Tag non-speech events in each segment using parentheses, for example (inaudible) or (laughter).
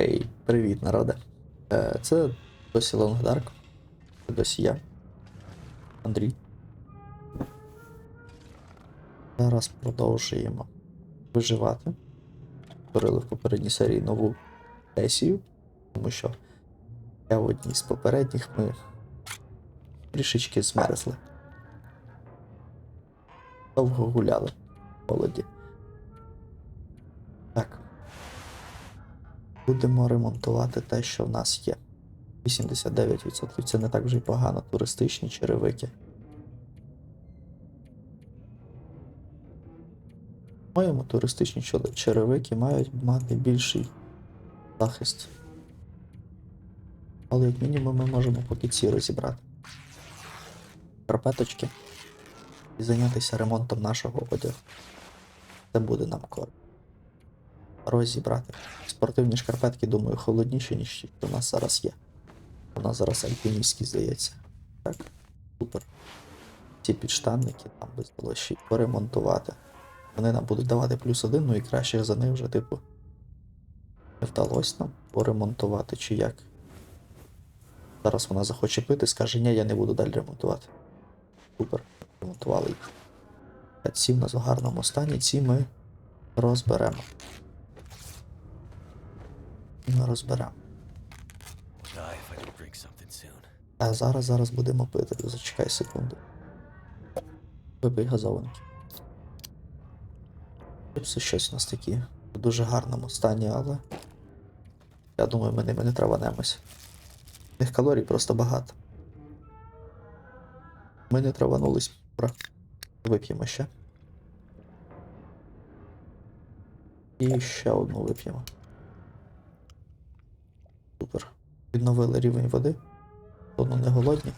Ей, привіт, народе. Е, це досі Лонгдарк. Це досі я. Андрій. Зараз продовжуємо виживати. Створили в попередній серії нову сесію, тому що я в одній з попередніх ми трішечки змерзли. Довго гуляли в холоді. Так. Будемо ремонтувати те, що в нас є. 89% це не так вже й погано. Туристичні черевики. Моєму туристичні черевики мають мати більший захист. Але як мінімум ми можемо поки ці розібрати. Карпеточки. І зайнятися ремонтом нашого одягу. Це буде нам корисно розібрати. Спортивні шкарпетки, думаю, холодніші, ніж ті, у нас зараз є. У нас зараз альпіністські, здається. Так, супер. Ці підштанники нам би здалося поремонтувати. Вони нам будуть давати плюс один, ну і краще за них вже, типу, не вдалося нам поремонтувати чи як. Зараз вона захоче пити, скаже, ні, я не буду далі ремонтувати. Супер, ремонтували їх. Ці в нас в гарному стані, ці ми розберемо. Ми розберемо. А зараз, зараз будемо пити. Зачекай секунду. Випий газованки. Чипси щось у нас такі в дуже гарному стані, але. Я думаю, ми ними не траванемось. В них калорій просто багато. Ми не траванулись. Вип'ємо ще. І ще одну вип'ємо. Супер. Відновили рівень води. Воно не голодні.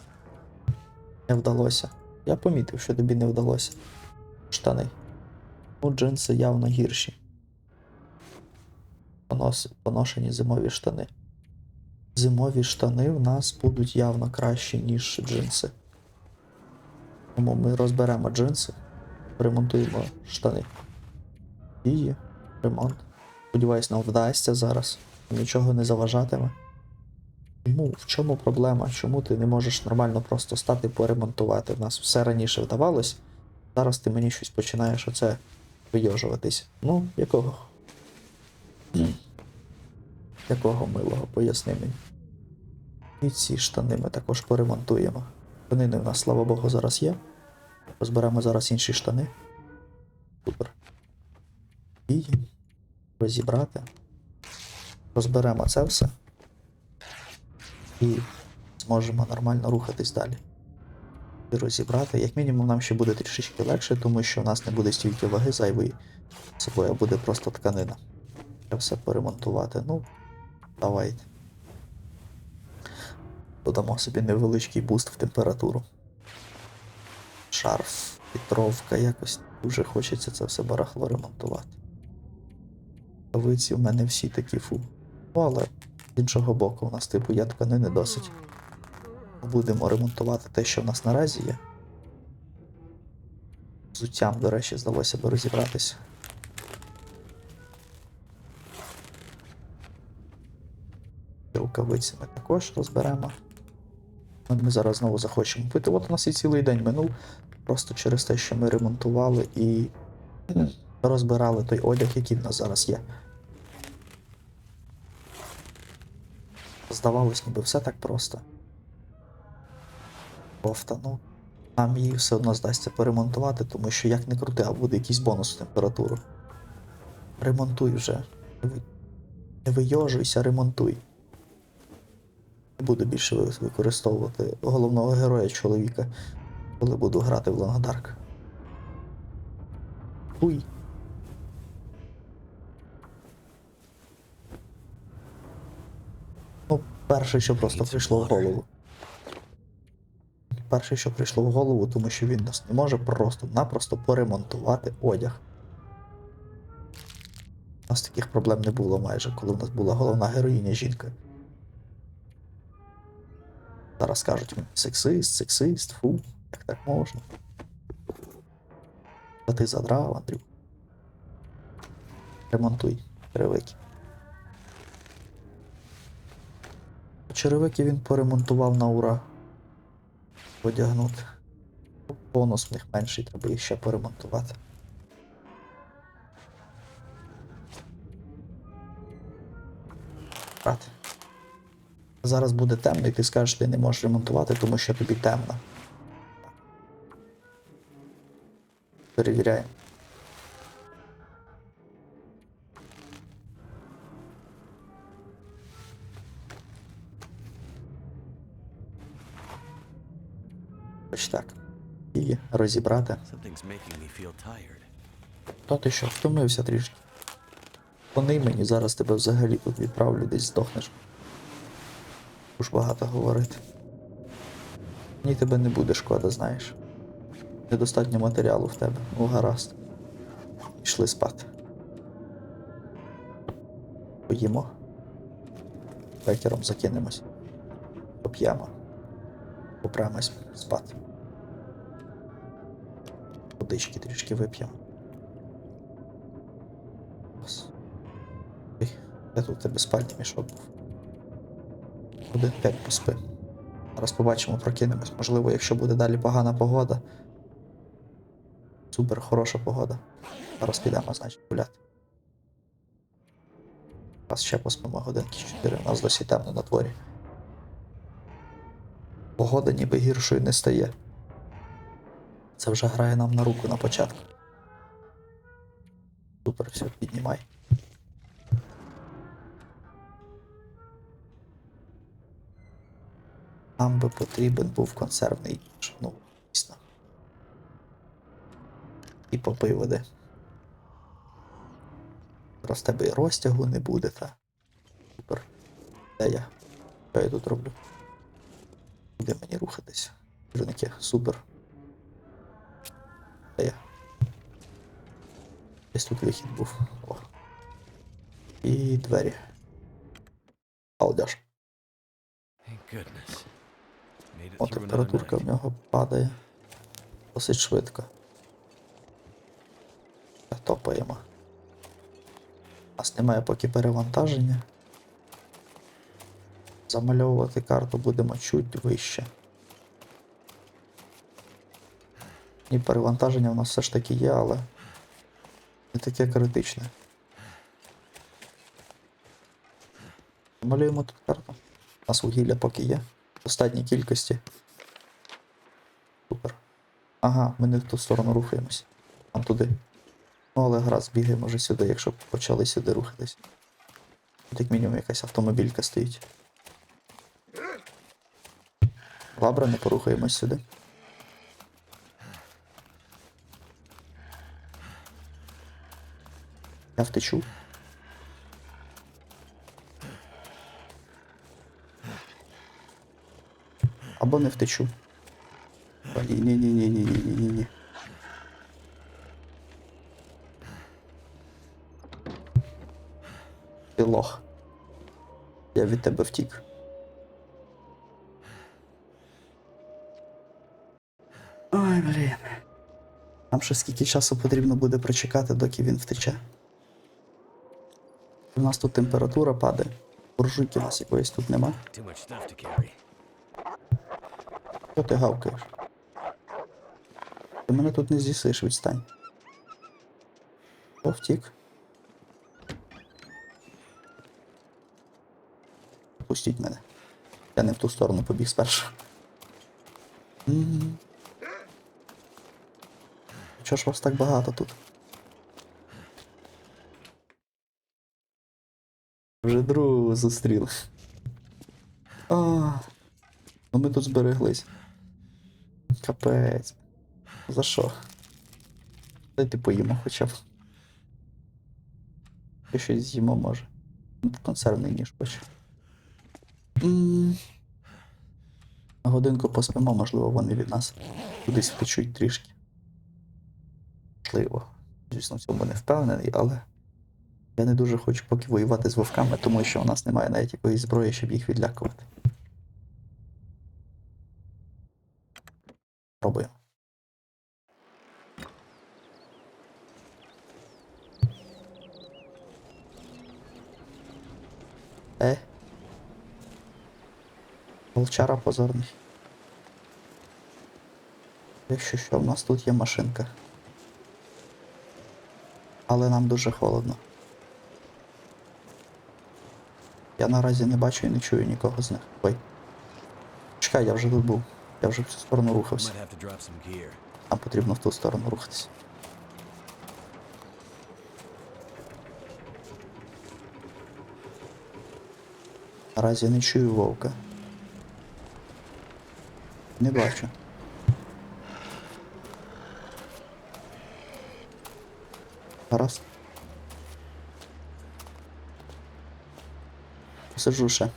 Не вдалося. Я помітив, що тобі не вдалося. Штани. Ну, джинси явно гірші. Понос... Поношені зимові штани. Зимові штани в нас будуть явно кращі, ніж джинси. Тому ми розберемо джинси, ремонтуємо штани. І ремонт. Сподіваюсь, нам вдасться зараз. Нічого не заважатиме. Чому? В чому проблема? Чому ти не можеш нормально просто стати поремонтувати? В нас все раніше вдавалось. Зараз ти мені щось починаєш оце вийожуватись. Ну, якого? Якого милого, поясни мені. І ці штани ми також поремонтуємо. Штанини в нас, слава Богу, зараз є. Розберемо зараз інші штани. Супер. І розібрати. Розберемо це все і зможемо нормально рухатись далі. І розібрати. Як мінімум, нам ще буде трішечки легше, тому що у нас не буде стільки ваги зайвої з собою, а буде просто тканина. Треба все поремонтувати. Ну, давайте. Додамо собі невеличкий буст в температуру. Шарф, вітровка, якось дуже хочеться це все барахло ремонтувати. Рукавиці в мене всі такі фу. Ну, але з іншого боку, у нас типу є тканини досить. Будемо ремонтувати те, що в нас наразі є. З Взуттям, до речі, здалося би розібратися. Рукавиці ми також розберемо. Ми зараз знову захочемо пити. От у нас і цілий день минув. Просто через те, що ми ремонтували і розбирали той одяг, який в нас зараз є. Здавалось, ніби все так просто. Кофта, ну. Нам її все одно здасться поремонтувати, тому що як не крути, а буде якийсь бонус в температуру. Ремонтуй вже. Не вийожуйся, ремонтуй. Не буду більше використовувати головного героя чоловіка, коли буду грати в Лонгдарк. Уй. Ну, перше, що просто прийшло в голову. Перше, що прийшло в голову, тому що він нас не може просто-напросто поремонтувати одяг. У нас таких проблем не було майже, коли в нас була головна героїня жінка. Зараз скажуть мені сексист, сексист, фу, як так можна. А ти задрав, Андрю. Ремонтуй, перевики. Черевики він поремонтував на ура. Одягнути. Бонус в них менший, треба їх ще поремонтувати. Брат. Зараз буде темно, і ти скажеш, ти не можеш ремонтувати, тому що тобі темно. Перевіряємо. Ось так. І розібрати. Та ти що, втомився трішки. Вони мені зараз тебе взагалі тут відправлю, десь здохнеш. Уж багато говорити. Мені тебе не буде шкода, знаєш. Недостатньо матеріалу в тебе. Ну гаразд. Пішли спати. Поїмо. Вечором закинемось. Поп'ємо. Попремось спати. Водички трішки вип'ємо. Де тут тебе спальний мішок був? Один п'ять поспи. Зараз побачимо, прокинемось. Можливо, якщо буде далі погана погода. Супер хороша погода. Зараз підемо, значить, гуляти. Зараз ще поспимо годинки 4, у нас досі темно на дворі. Погода ніби гіршою не стає. Це вже грає нам на руку на початку. Супер, все, піднімай. Нам би потрібен був консервний ніж. Ну, дійсно. І попий води. Зараз тебе і розтягу не буде, та. Супер. Де я? Що я тут роблю? Де мені рухатись? Жінки, супер. Де я? Десь тут вихід був. О. І двері. It О, температурка в нього падає. Досить швидко. Топаємо. У нас немає поки перевантаження. Замальовувати карту будемо чуть вище. І перевантаження в нас все ж таки є, але не таке критичне. Малюємо тут карту. У нас вугілля поки є. В достатній кількості. Супер. Ага, ми не в ту сторону рухаємось. Там туди. Ну, але гаразд, бігаємо вже сюди, якщо почали сюди рухатись. Як мінімум якась автомобілька стоїть. Лабра, не порухаємось сюди. Я втечу. Або не втечу. Ні, ні, ні, ні, ні, ні, ні, ні. Ти лох. Я від тебе втік. Нам ще скільки часу потрібно буде прочекати, доки він втече. У нас тут температура падає. Буржуйки у нас якоїсь тут нема. Що ти гавкаєш? Ти мене тут не з'їсиш, відстань. О, втік. Пустіть мене. Я не в ту сторону побіг спершу. Чого ж вас так багато тут? Вже другого зустріли. А, ну ми тут збереглись. Капець. За що? Дайте поїмо хоча б. І щось з'їмо може. Ну, Консервний ніж хочу. Годинку поспимо, можливо, вони від нас кудись втечуть трішки. Можливо. Звісно, в цьому не впевнений, але я не дуже хочу поки воювати з вовками, тому що у нас немає навіть якоїсь зброї, щоб їх відлякувати. Пробуємо. Е. Волчара позорний. Якщо що, в нас тут є машинка. Але нам дуже холодно. Я наразі не бачу і не чую нікого з них. Ой. Чекай, я вже тут був. Я вже в цю сторону рухався. Нам потрібно в ту сторону рухатися. Наразі не чую вовка. Не бачу. Гаразд. Посиджу ще.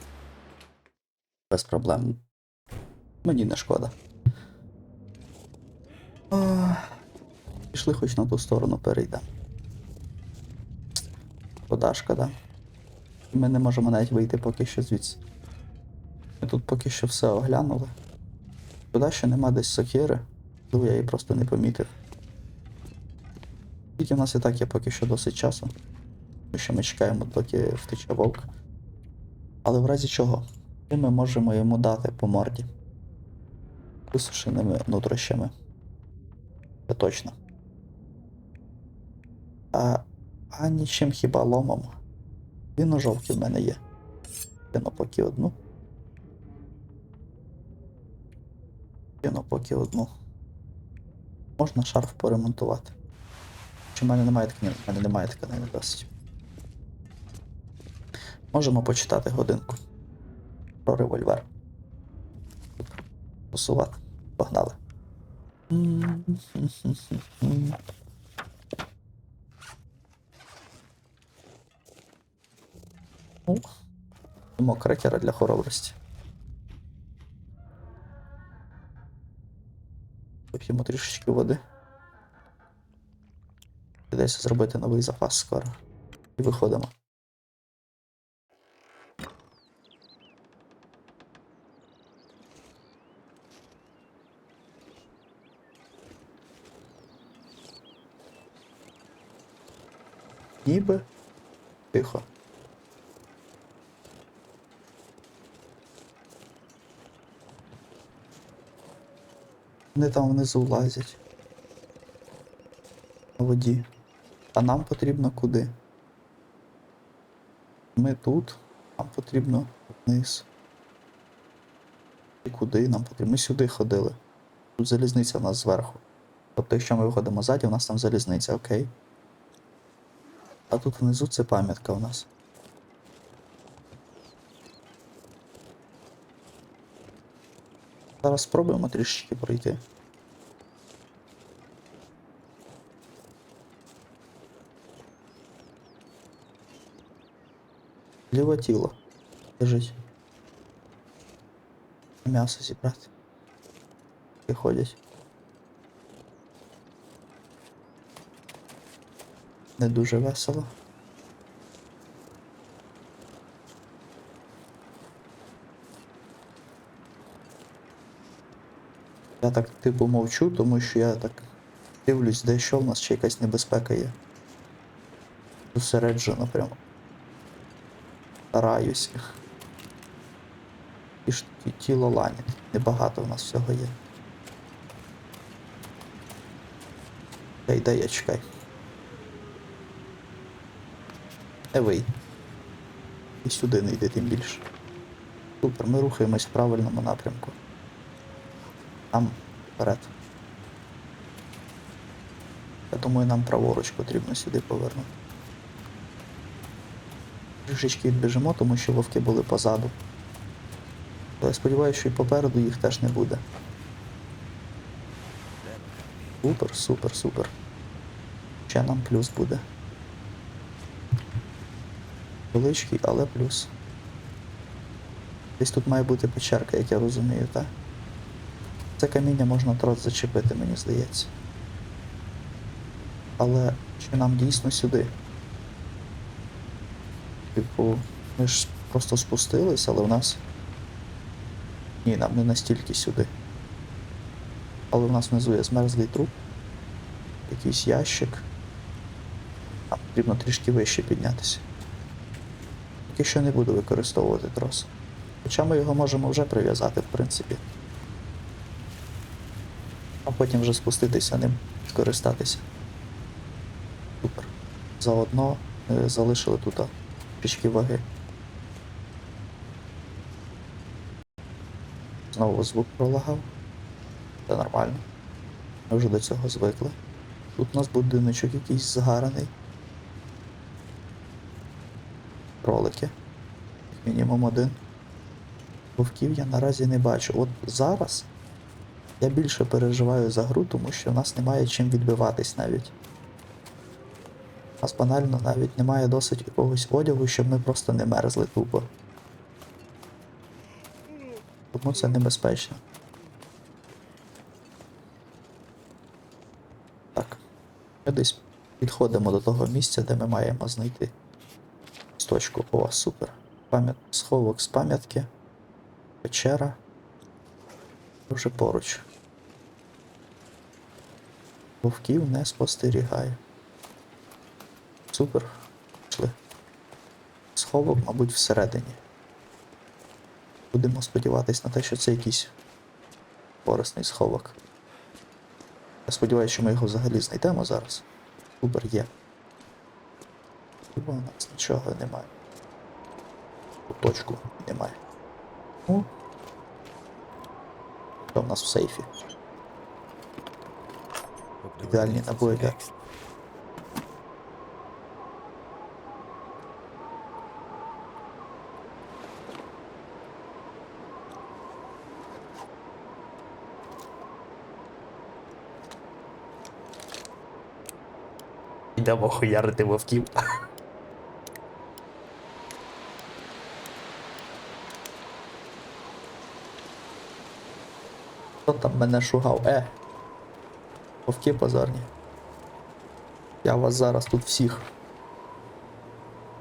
Без проблем. Мені не шкода. А, Пішли хоч на ту сторону перейдемо. Шкода, шкода. Ми не можемо навіть вийти поки що звідси. Ми тут поки що все оглянули. Шкода, що нема десь сокири, я її просто не помітив. Тільки в нас і так є поки що досить часу. Тому що ми чекаємо, доки втече вовк. Але в разі чого? І ми можемо йому дати по морді. Висушеними нутрощами. Це точно. А, а нічим хіба ломом. Він у жовті в мене є. Кину поки одну. Кину поки одну. Можна шарф поремонтувати. Чи в мене немає тканини? В мене немає тканини досить. Можемо почитати годинку. Про револьвер. Посувати. Погнали. Йому крекера для хоробрості. Вип'ємо трішечки води. Десь зробити новий запас скоро. І виходимо. Ніби тихо. Вони там внизу лазять. На воді. А нам потрібно куди? Ми тут, нам потрібно вниз. І куди нам потрібно? Ми сюди ходили. Тут залізниця в нас зверху. Тобто, якщо ми виходимо ззаді, у нас там залізниця, окей. А тут внизу це пам'ятка у нас. Зараз спробуємо трішечки пройти. Ліве тіло. Лежить. М'ясо зібрати. І. Не дуже весело. Я так типу мовчу, тому що я так дивлюсь, де що в нас ще якась небезпека є. Зосереджено прямо. Стараюся. І ж тіло ланять. Небагато в нас всього є. Дай, дай, я чекай. Не вий. І сюди не йди тим більше. Супер, ми рухаємось в правильному напрямку. Там вперед. Я думаю, нам праворуч потрібно сюди повернути. Трішечки відбіжимо, тому що вовки були позаду. Але сподіваюся, що і попереду їх теж не буде. Супер, супер, супер. Ще нам плюс буде. Величкий, але плюс. Десь тут має бути печерка, як я розумію, так? Це каміння можна трос зачепити, мені здається. Але чи нам дійсно сюди? Типу, ми ж просто спустились, але в нас. Ні, нам не настільки сюди. Але в нас внизу є змерзлий труп. Якийсь ящик. Нам потрібно трішки вище піднятися. Поки що не буду використовувати трос. Хоча ми його можемо вже прив'язати, в принципі. А потім вже спуститися ним, скористатися. Супер. Заодно е, залишили тут а, пічки ваги. Знову звук пролагав. Це нормально. Ми вже до цього звикли. Тут у нас будиночок якийсь згараний. Кролики. Мінімум один. Вовків я наразі не бачу. От зараз я більше переживаю за гру, тому що в нас немає чим відбиватись навіть. Нас банально навіть немає досить якогось одягу, щоб ми просто не мерзли тупо. Тому це небезпечно. Так. Ми десь підходимо до того місця, де ми маємо знайти точку. О, супер. Пам'ят... Сховок з пам'ятки. Печера. Вже поруч. Вовків не спостерігає. Супер. Пішли. Сховок, мабуть, всередині. Будемо сподіватись на те, що це якийсь корисний сховок. Я сподіваюся, що ми його взагалі знайдемо зараз. Супер є. Хіба у нас нічого немає. Точку немає. Ну. Що в нас в сейфі? Ідеальні набої для Йдемо хуярити вовків. Хто там мене шугав? Е. Вовки позорні. Я вас зараз тут всіх.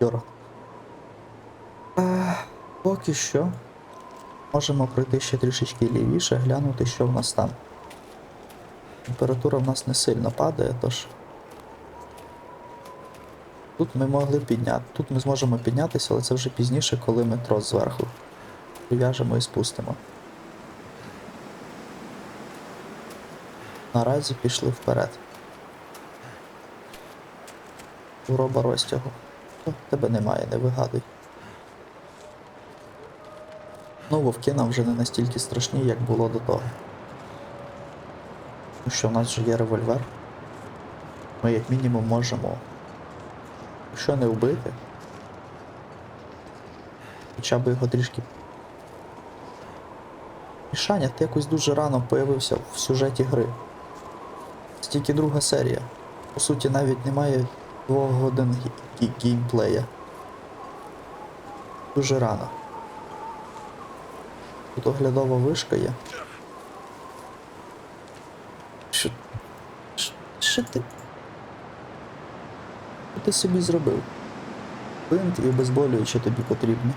Дьора. Е, поки що. Можемо пройти ще трішечки лівіше, глянути, що в нас там. Температура в нас не сильно падає, тож. Тут ми могли підняти. Тут ми зможемо піднятися, але це вже пізніше, коли ми трос зверху. Прив'яжемо і спустимо. Наразі пішли вперед. Уроба розтягу. Тебе немає, не вигадуй. Ну, вовки нам вже не настільки страшні, як було до того. Тому що в нас вже є револьвер. Ми як мінімум можемо Якщо не вбити, хоча б його трішки. Мішаня, ти якось дуже рано появився в сюжеті гри. Це тільки друга серія. По суті, навіть немає двох годин геймплея. Дуже рано. Тут оглядова вишка є. Що. Що, що ти. Ти собі зробив? Бинт і обезболююче тобі потрібно.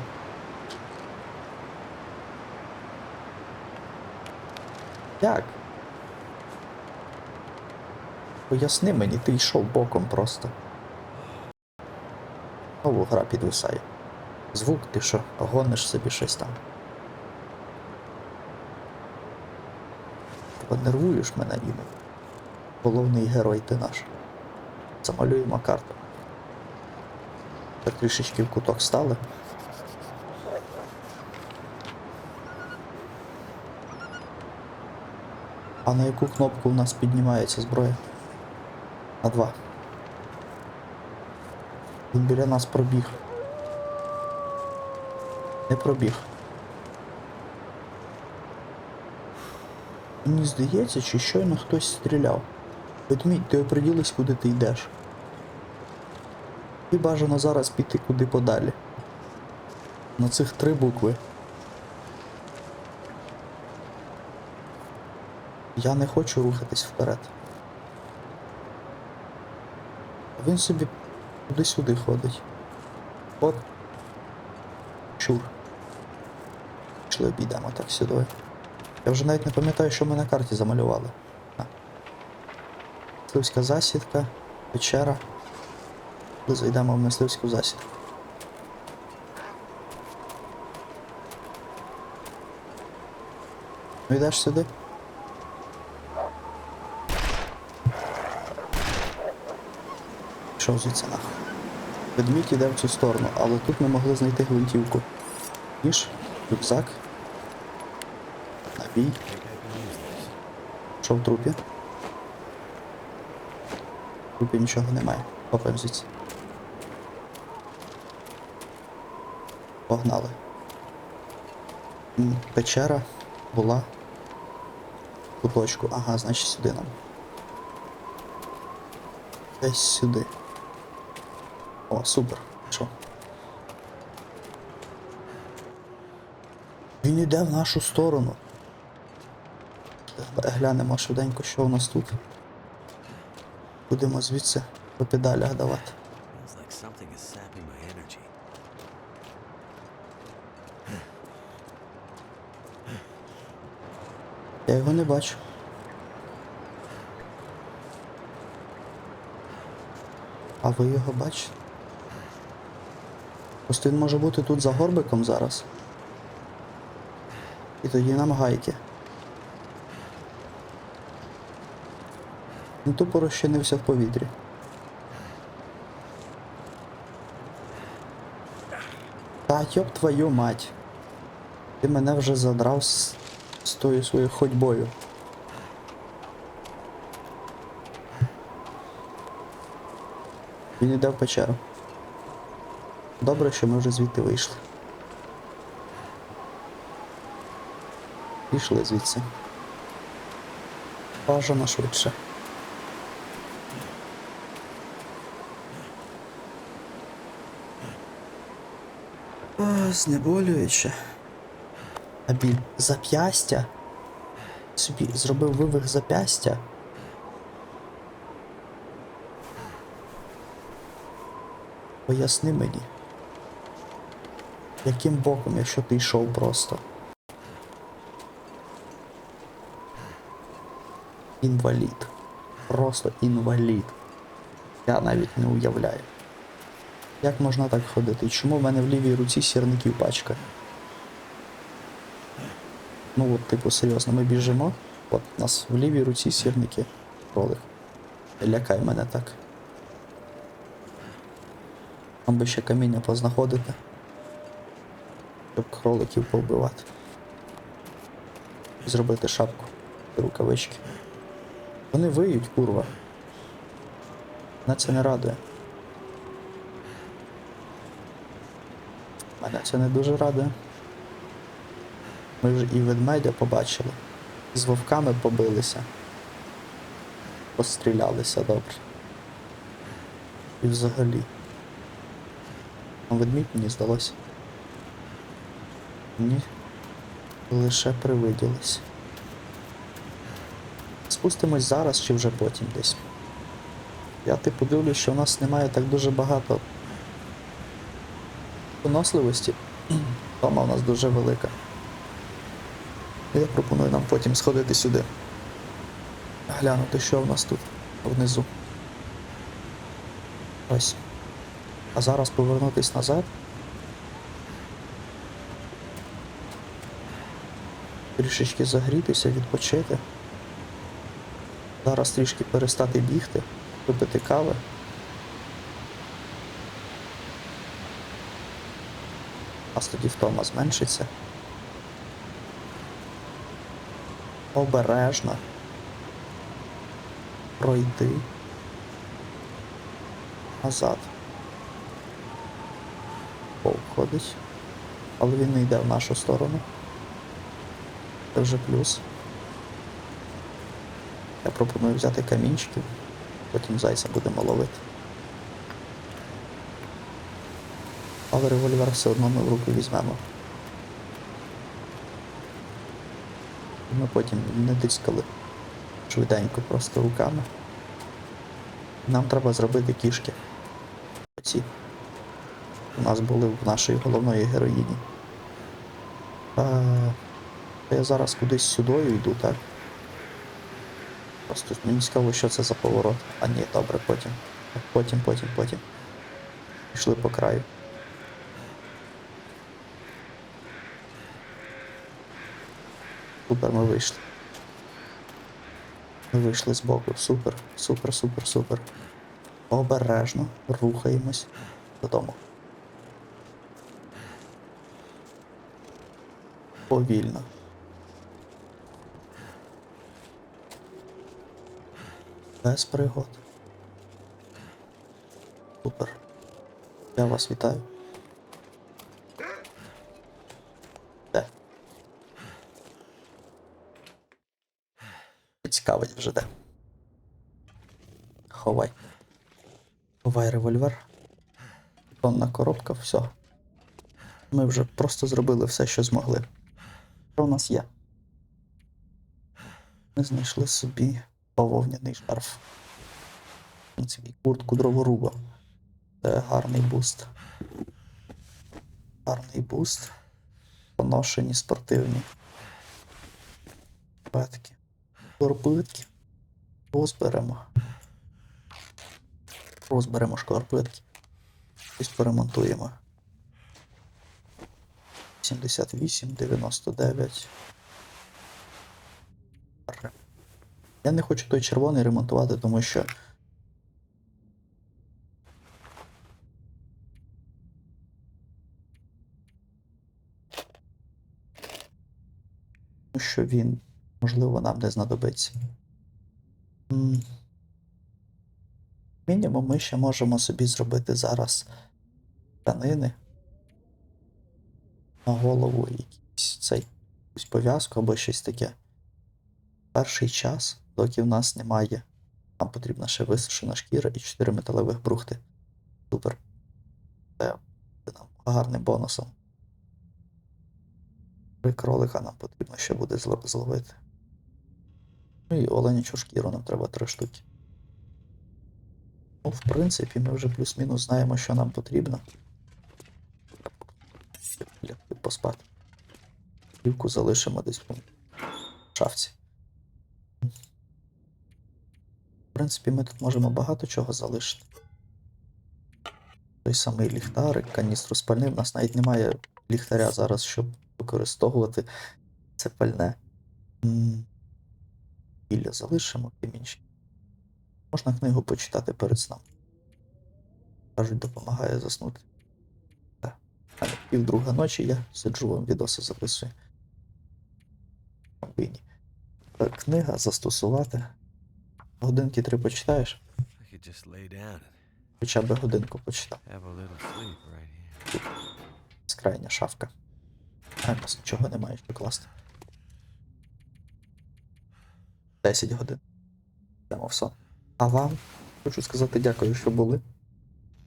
Як? Поясни мені, ти йшов боком просто. Знову гра підвисає. Звук ти що, гониш собі щось там. Тебе нервуєш мене іноді. Головний герой ти наш. Замалюємо карту. Так трішечки в куток стали. А на яку кнопку у нас піднімається зброя? На два. Він біля нас пробіг. Не пробіг. Мені здається, чи щойно хтось стріляв. Ведмідь, ти оприділись, куди ти йдеш. І бажано зараз піти куди подалі. На цих три букви. Я не хочу рухатись вперед. Він собі туди-сюди ходить. От. Чур. Пішли обійдемо так сюди. Я вже навіть не пам'ятаю, що ми на карті замалювали. А. Засідка, печера. Зайдемо в мисливську засідку. Ну йдеш сюди. Пішов звідси нахуй. Ведмідь іде в цю сторону, але тут ми могли знайти гвинтівку. Ніж, рюкзак. Набій. Що в трупі? В трупі нічого немає. Хопаємо звідси. Погнали. Печера була. Куточку. Ага, значить сюди нам. Десь сюди. О, супер. Що? Він іде в нашу сторону. Глянемо швиденько, що у нас тут. Будемо звідси по педалях давати. Його не бачу. А ви його бачите? Просто він може бути тут за горбиком зараз. І тоді нам гайки. Він тупо розчинився в повітрі. Та йоп твою мать. Ти мене вже задрав з, з тою своєю ходьбою. Він іде в печеру. Добре, що ми вже звідти вийшли. Пішли звідси. Бажано швидше. Знеболююче. А біль зап'ястя. Собі зробив вивих зап'ястя. Поясни мені. Яким боком, якщо ти йшов просто? Інвалід. Просто інвалід. Я навіть не уявляю. Як можна так ходити? Чому в мене в лівій руці сірників пачка? Ну от, типу, серйозно, ми біжимо. От у нас в лівій руці сірники. Кролик. Не Лякай мене так. Там би ще каміння познаходити. Щоб кроликів повбивати. Зробити шапку і рукавички. Вони виють, курва. Мене це не радує. Мене це не дуже радує. Ми вже і ведмедя побачили. З вовками побилися. Пострілялися добре. І взагалі. А ведмідь мені здалося. Мені лише привиділось. Спустимось зараз чи вже потім десь. Я типу дивлюсь, що у нас немає так дуже багато виносливості. Тома (clears throat) у нас дуже велика. Я пропоную нам потім сходити сюди. Глянути, що в нас тут внизу. Ось. А зараз повернутись назад. Трішечки загрітися, відпочити. Зараз трішки перестати бігти, випити кави. Нас тоді втома зменшиться. Обережно. Пройди. Назад. Вовк ходить. Але він не йде в нашу сторону. Це вже плюс. Я пропоную взяти камінчиків, потім зайця будемо ловити. Але револьвер все одно ми в руки візьмемо. Ми потім не тискали швиденько просто руками. Нам треба зробити кішки. Оці. У нас були в нашої головної героїні. А, я зараз кудись сюдою йду, так? Просто мені цікаво, що це за поворот. А ні, добре, потім. Потім, потім, потім. Пішли по краю. Супер, ми вийшли. Ми вийшли з боку. Супер, супер, супер, супер. Обережно рухаємось додому. Повільно. Без пригод. Супер. Я вас вітаю. Цікавить вже де. Ховай. Ховай револьвер. Тонна коробка, все. Ми вже просто зробили все, що змогли. Що у нас є? Ми знайшли собі бавовняний шарф. В куртку дроворуба. Це гарний буст. Гарний буст. Поношені спортивні. Петки. Шкарпетки. Розберемо. Розберемо шкарпетки. Щось поремонтуємо. 78, 99. Я не хочу той червоний ремонтувати, тому що. Тому що він, можливо, нам не знадобиться. Мінімум ми ще можемо собі зробити зараз тканини на голову якийсь цей пов'язку або щось таке. Перший час, доки в нас немає. Нам потрібна ще висушена шкіра і 4 металевих брухти. Супер. Це буде нам гарним бонусом. Три кролика нам потрібно ще буде зловити. Ну і оленячу шкіру нам треба три штуки. Ну, в принципі, ми вже плюс-мінус знаємо, що нам потрібно. Поспати. Плівку залишимо десь в шафці. В принципі, ми тут можемо багато чого залишити. Той самий ліхтарик, каністру з пальним. У нас навіть немає ліхтаря зараз, щоб використовувати це пальне. Ілля залишимо тим інші. Можна книгу почитати перед сном. Кажуть, допомагає заснути. Так. А пів друга ночі я сиджу вам відоси записую. Е, Книга застосувати. Годинки три почитаєш? Хоча б годинку почитав. Скрайня шафка. А, нас нічого немає, що класти. 10 годин. Йдемо в сон. А вам хочу сказати дякую, що були.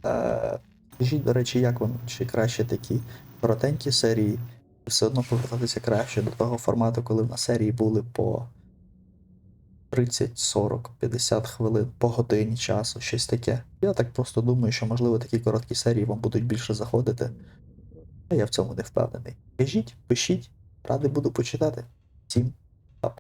Е, Скажіть, до речі, як вам? Чи краще такі коротенькі серії? Все одно повертатися краще до того формату, коли в нас серії були по 30, 40, 50 хвилин, по годині часу, щось таке. Я так просто думаю, що можливо такі короткі серії вам будуть більше заходити. А я в цьому не впевнений. Кажіть, пишіть, радий буду почитати. Всім